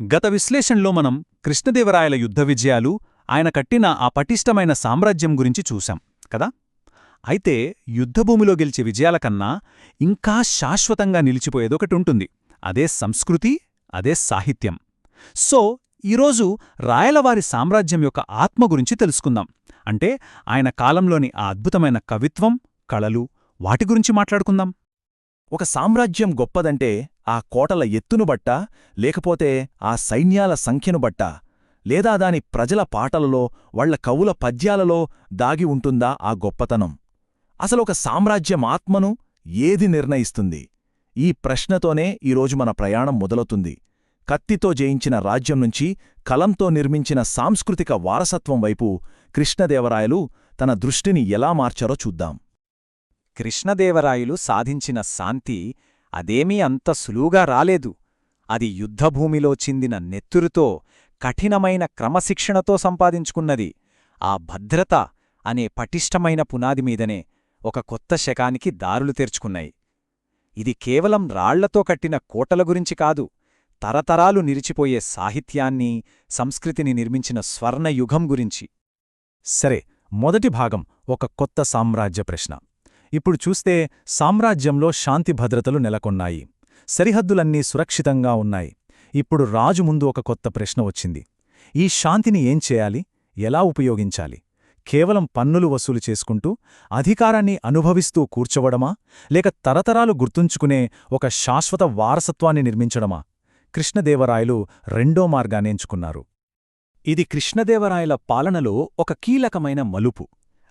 గత విశ్లేషణలో మనం కృష్ణదేవరాయల యుద్ధ విజయాలు ఆయన కట్టిన ఆ పటిష్టమైన సామ్రాజ్యం గురించి చూశాం కదా? అయితే యుద్ధభూమిలో గెలిచే విజయాల కన్నా ఇంకా శాశ్వతంగా నిలిచిపోయేదొకటి ఉంటుంది అదే సంస్కృతి అదే సాహిత్యం. సో ఈరోజు రాయలవారి సామ్రాజ్యం యొక్క ఆత్మ గురించి తెలుసుకుందాం. అంటే ఆయన కాలంలోని ఆ అద్భుతమైన కవిత్వం కళలు వాటి గురించి మాట్లాడుకుందాం. ఒక సామ్రాజ్యం గొప్పదంటే ఆ కోటల ఎత్తును బట్టా లేకపోతే ఆ సైన్యాల సంఖ్యను బట్టా లేదా దాని ప్రజల పాటలలో వాళ్ళ కవుల పద్యాలలో దాగి ఉంటుందా ఆ గొప్పతనం? అసలొక సామ్రాజ్యం ఆత్మను ఏది నిర్ణయిస్తుంది? ఈ ప్రశ్నతోనే ఈరోజు మన ప్రయాణం మొదలవుతుంది. కత్తితో జయించిన రాజ్యం నుంచి కలంతో నిర్మించిన సాంస్కృతిక వారసత్వం వైపు కృష్ణదేవరాయలు తన దృష్టిని ఎలా మార్చారో చూద్దాం. కృష్ణదేవరాయలు సాధించిన శాంతి అదేమీ అంత సులువుగా రాలేదు. అది యుద్ధభూమిలో చిందిన నెత్తురుతో కఠినమైన క్రమశిక్షణతో సంపాదించుకున్నది. ఆ భద్రత అనే పటిష్టమైన పునాది మీదనే ఒక కొత్త శకానికి దారులు తెరుచుకున్నాయి. ఇది కేవలం రాళ్ళతో కట్టిన కోటల గురించి కాదు తరతరాలు నిలిచిపోయే సాహిత్యాన్ని సంస్కృతిని నిర్మించిన స్వర్ణయుగం గురించి. సరే మొదటి భాగం ఒక కొత్త సామ్రాజ్య ప్రశ్న. ఇప్పుడు చూస్తే సామ్రాజ్యంలో శాంతి భద్రతలు నెలకొన్నాయి. సరిహద్దులన్నీ సురక్షితంగా ఉన్నాయి. ఇప్పుడు రాజు ముందు ఒక కొత్త ప్రశ్న వచ్చింది. ఈ శాంతిని ఏం చేయాలి? ఎలా ఉపయోగించాలి? కేవలం పన్నులు వసూలు చేసుకుంటూ అధికారాన్ని అనుభవిస్తూ కూర్చోవడమా? లేక తరతరాలు గుర్తుంచుకునే ఒక శాశ్వత వారసత్వాన్ని నిర్మించడమా? కృష్ణదేవరాయలు రెండో మార్గాన్నేంచుకున్నారు ఇది కృష్ణదేవరాయల పాలనలో ఒక కీలకమైన మలుపు.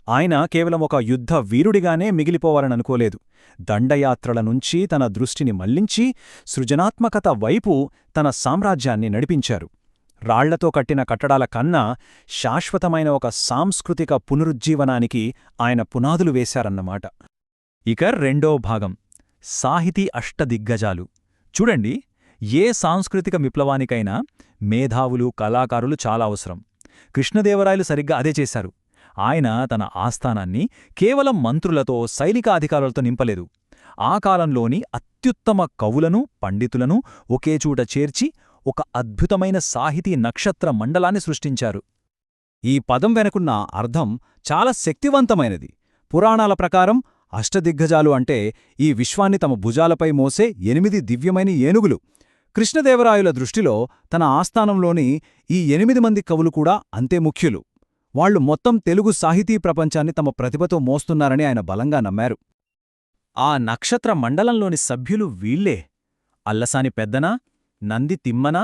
ఆయన కేవలం ఒక యుద్ధ వీరుడిగానే మిగిలిపోవాలననుకోలేదు. దండయాత్రల నుంచి తన దృష్టిని మళ్ళించి సృజనాత్మకత వైపు తన సామ్రాజ్యాన్ని నడిపించారు. రాళ్ళతో కట్టిన కట్టడాల కన్నా శాశ్వతమైన ఒక సాంస్కృతిక పునరుజ్జీవనానికి ఆయన పునాదులు వేశారన్నమాట. ఇక రెండో భాగం సాహితీ అష్టదిగ్గజాలు. చూడండి ఏ సాంస్కృతిక విప్లవానికైనా మేధావులు కళాకారులు చాలా అవసరం. కృష్ణదేవరాయలు సరిగ్గా అదే చేశారు. ఆయన తన ఆస్థానాన్ని కేవలం మంత్రులతో సైనికాధికారులతో నింపలేదు. ఆ కాలంలోని అత్యుత్తమ కవులను పండితులను ఒకేచూట చేర్చి ఒక అద్భుతమైన సాహితీ నక్షత్ర మండలాన్ని సృష్టించారు. ఈ పదం వెనుకున్న అర్థం చాలా శక్తివంతమైనది. పురాణాల ప్రకారం అష్టదిగ్గజాలు అంటే ఈ విశ్వాన్ని తమ భుజాలపై మోసే ఎనిమిది దివ్యమైన ఏనుగులు. కృష్ణదేవరాయుల దృష్టిలో తన ఆస్థానంలోని ఈ ఎనిమిది మంది కవులు కూడా అంతే ముఖ్యులు. వాళ్ళు మొత్తం తెలుగు సాహితీ ప్రపంచాన్ని తమ ప్రతిభతో మోస్తున్నారని ఆయన బలంగా నమ్మారు. ఆ నక్షత్ర మండలంలోని సభ్యులు వీళ్ళే అల్లసాని పెద్దనా నంది తిమ్మనా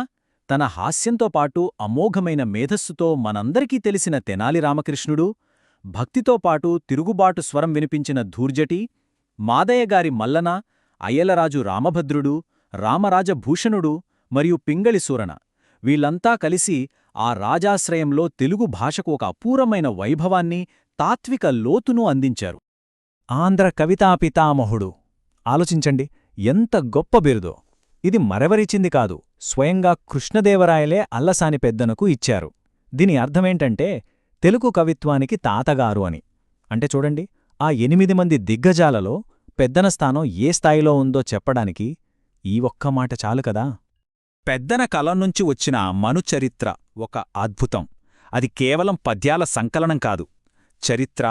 తన హాస్యంతో పాటు అమోఘమైన మేధస్సుతో మనందరికీ తెలిసిన తెనాలి రామకృష్ణుడు భక్తితో పాటు తిరుగుబాటు స్వరం వినిపించిన ధూర్జటి మాదయ్యగారి మల్లన అయ్యలరాజు రామభద్రుడు రామరాజభూషణుడు మరియు పింగళి సూరణ వీళ్ళంతా కలిసి ఆ రాజాశ్రయంలో తెలుగు భాషకు ఒక అపూరమైన వైభవాన్ని తాత్విక లోతును అందించారు. ఆంధ్ర కవితా పితామహుడు. ఆలోచించండి ఎంత గొప్ప బిరుదో. ఇది మరెవరిచింది కాదు స్వయంగా కృష్ణదేవరాయలే అల్లసాని పెద్దనకు ఇచ్చారు. దీని అర్థమేంటంటే తెలుగు కవిత్వానికి తాతగారు అని. అంటే చూడండి ఆ ఎనిమిది మంది దిగ్గజాలలో పెద్దన స్థానం ఏ స్థాయిలో ఉందో చెప్పడానికి ఈ ఒక్క మాట చాలు కదా. పెద్దన కలం నుంచి వచ్చిన మనుచరిత్ర. ఒక అద్భుతం. అది కేవలం పద్యాల సంకలనం కాదు. చరిత్ర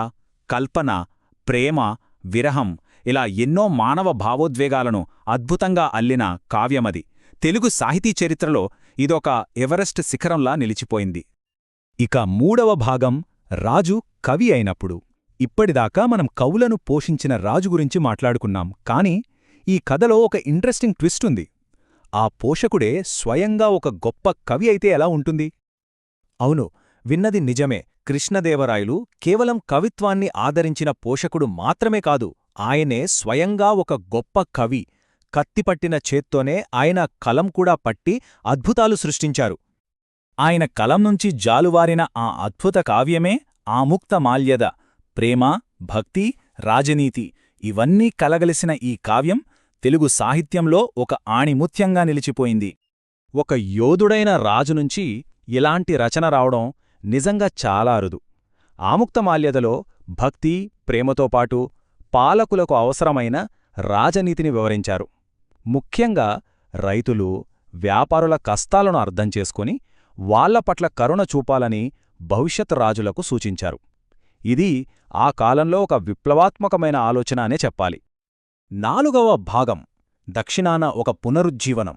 కల్పన ప్రేమ విరహం ఇలా ఎన్నో మానవ భావోద్వేగాలను అద్భుతంగా అల్లిన కావ్యమది. తెలుగు సాహితీ చరిత్రలో ఇదొక ఎవరెస్ట్ శిఖరంలా నిలిచిపోయింది. ఇక మూడవ భాగం రాజు కవి అయినప్పుడు. ఇప్పటిదాకా మనం కవులను పోషించిన రాజు గురించి మాట్లాడుకున్నాం. కాని ఈ కథలో ఒక ఇంట్రెస్టింగ్ ట్విస్ట్ ఉంది. ఆ పోషకుడే స్వయంగా ఒక గొప్ప కవి అయితే ఎలా ఉంటుంది? అవును విన్నది నిజమే. కృష్ణదేవరాయలు కేవలం కవిత్వాన్ని ఆదరించిన పోషకుడు మాత్రమే కాదు ఆయనే స్వయంగా ఒక గొప్ప కవి. కత్తిపట్టిన చేత్తోనే ఆయన కలం కూడా పట్టి అద్భుతాలు సృష్టించారు. ఆయన కలం నుంచి జాలువారిన ఆ అద్భుత కావ్యమే ఆముక్త మాల్యద. ప్రేమ భక్తి రాజనీతి ఇవన్నీ కలగలిసిన ఈ కావ్యం తెలుగు సాహిత్యంలో ఒక ఆణిముత్యంగా నిలిచిపోయింది. ఒక యోధుడైన రాజునుంచి ఇలాంటి రచన రావడం నిజంగా చాలా అరుదు. ఆముక్తమాల్యదలో భక్తి ప్రేమతో పాటు పాలకులకు అవసరమైన రాజనీతిని వివరించారు. ముఖ్యంగా రైతులు వ్యాపారుల కష్టాలను అర్థం చేసుకుని వాళ్ళ పట్ల కరుణ చూపాలని భవిష్యత్ రాజులకు సూచించారు. ఇది ఆ కాలంలో ఒక విప్లవాత్మకమైన ఆలోచన అనే చెప్పాలి. నాలుగవ భాగం దక్షిణాన ఒక పునరుజ్జీవనం.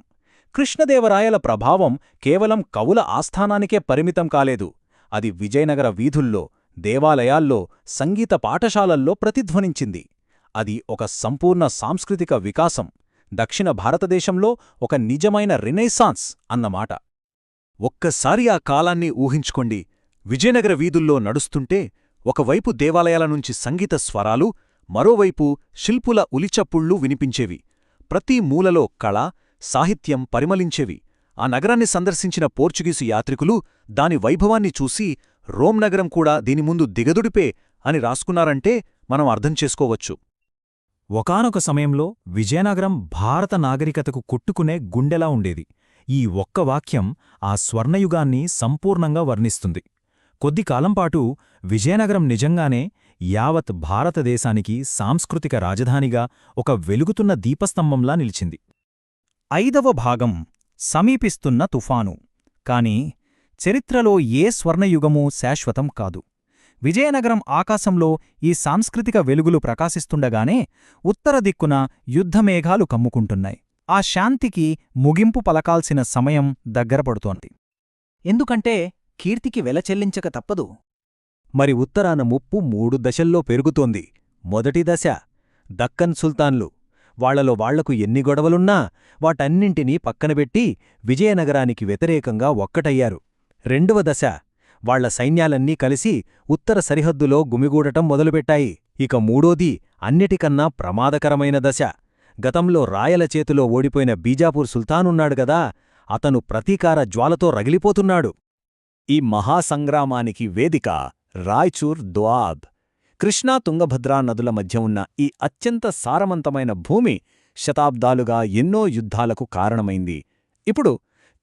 కృష్ణదేవరాయల ప్రభావం కేవలం కవుల ఆస్థానానికే పరిమితం కాలేదు. అది విజయనగర వీధుల్లో దేవాలయాల్లో సంగీత పాఠశాలల్లో ప్రతిధ్వనించింది. అది ఒక సంపూర్ణ సాంస్కృతిక వికాసం. దక్షిణ భారతదేశంలో ఒక నిజమైన రినైసాన్స్ అన్నమాట. ఒక్కసారి ఆ కాలాన్ని ఊహించుకోండి. విజయనగర వీధుల్లో నడుస్తుంటే ఒకవైపు దేవాలయాల నుంచి సంగీత స్వరాలు మరోవైపు శిల్పుల ఉలిచప్పుళ్ళు వినిపించేవి. ప్రతి మూలలో కళ సాహిత్యం పరిమళించేవి. ఆ నగరాన్ని సందర్శించిన పోర్చుగీసు యాత్రికులు దాని వైభవాన్ని చూసి రోమ్ నగరం కూడా దీని ముందు దిగదుడిపే అని రాసుకున్నారంటే మనం అర్థం చేసుకోవచ్చు. ఒకానొక సమయంలో విజయనగరం భారత నాగరికతకు కొట్టుకునే గుండెలా ఉండేది. ఈ ఒక్క వాక్యం ఆ స్వర్ణయుగాన్ని సంపూర్ణంగా వర్ణిస్తుంది. కొద్ది కాలంపాటు విజయనగరం నిజంగానే యావత్ భారతదేశానికి సాంస్కృతిక రాజధానిగా ఒక వెలుగుతున్న దీపస్తంభంలా నిలిచింది. ఐదవ భాగం సమీపిస్తున్న తుఫాను. కాని చరిత్రలో ఏ స్వర్ణయుగమూ శాశ్వతం కాదు. విజయనగరం ఆకాశంలో ఈ సాంస్కృతిక వెలుగులు ప్రకాశిస్తుండగానే ఉత్తర దిక్కున యుద్ధమేఘాలు కమ్ముకుంటున్నాయి. ఆ శాంతికి ముగింపు పలకాల్సిన సమయం దగ్గరపడుతోంది ఎందుకంటే కీర్తికి వెల చెల్లించక తప్పదు. మరి ఉత్తరాన ముప్పు మూడు దశల్లో పెరుగుతోంది. మొదటి దశ దక్కన్ సుల్తాన్లు వాళ్ళలో వాళ్ళకు ఎన్ని గొడవలున్నా వాటన్నింటినీ పక్కనబెట్టి విజయనగరానికి వ్యతిరేకంగా ఒక్కటయ్యారు. రెండవ దశ వాళ్ళ సైన్యాలన్నీ కలిసి ఉత్తర సరిహద్దులో గుమిగూడటం మొదలుపెట్టాయి. ఇక మూడోది అన్నిటికన్నా ప్రమాదకరమైన దశ గతంలో రాయల చేతిలో ఓడిపోయిన బీజాపూర్ సుల్తానున్నాడు గదా అతను ప్రతీకార జ్వాలతో రగిలిపోతున్నాడు. ఈ మహాసంగ్రామానికి వేదిక రాయ్చూర్ దుఆబ్. కృష్ణా తుంగభద్రా నదుల మధ్య ఉన్న ఈ అత్యంత సారవంతమైన భూమి శతాబ్దాలుగా ఎన్నో యుద్ధాలకు కారణమైంది. ఇప్పుడు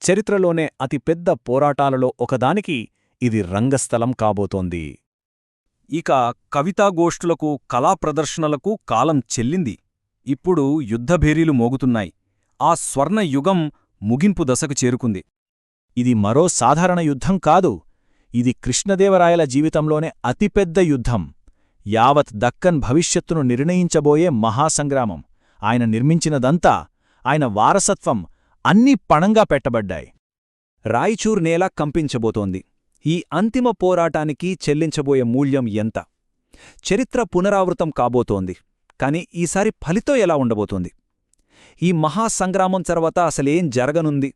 చరిత్రలోనే అతిపెద్ద పోరాటాలలో ఒకదానికి ఇది రంగస్థలం కాబోతోంది. ఇక కవితాగోష్ఠులకు కళాప్రదర్శనలకు కాలం చెల్లింది. ఇప్పుడు యుద్ధభేరీలు మోగుతున్నాయి. ఆ స్వర్ణ యుగం ముగింపు దశకు చేరుకుంది. ఇది మరో సాధారణ యుద్ధం కాదు. ఇది కృష్ణదేవరాయల జీవితంలోనే అతిపెద్ద యుద్ధం. యావత్ దక్కన్ భవిష్యత్తును నిర్ణయించబోయే మహాసంగ్రామం. ఆయన నిర్మించినదంతా ఆయన వారసత్వం అన్నీ పణంగా పెట్టబడ్డాయి. రాయిచూర్ నేల కంపించబోతోంది. ఈ అంతిమ పోరాటానికి చెల్లించబోయే మూల్యం ఎంత? చరిత్ర పునరావృతం కాబోతోంది. కాని ఈసారి ఫలితం ఎలా ఉండబోతోంది? ఈ మహాసంగ్రామం తర్వాత అసలేం జరగనుంది?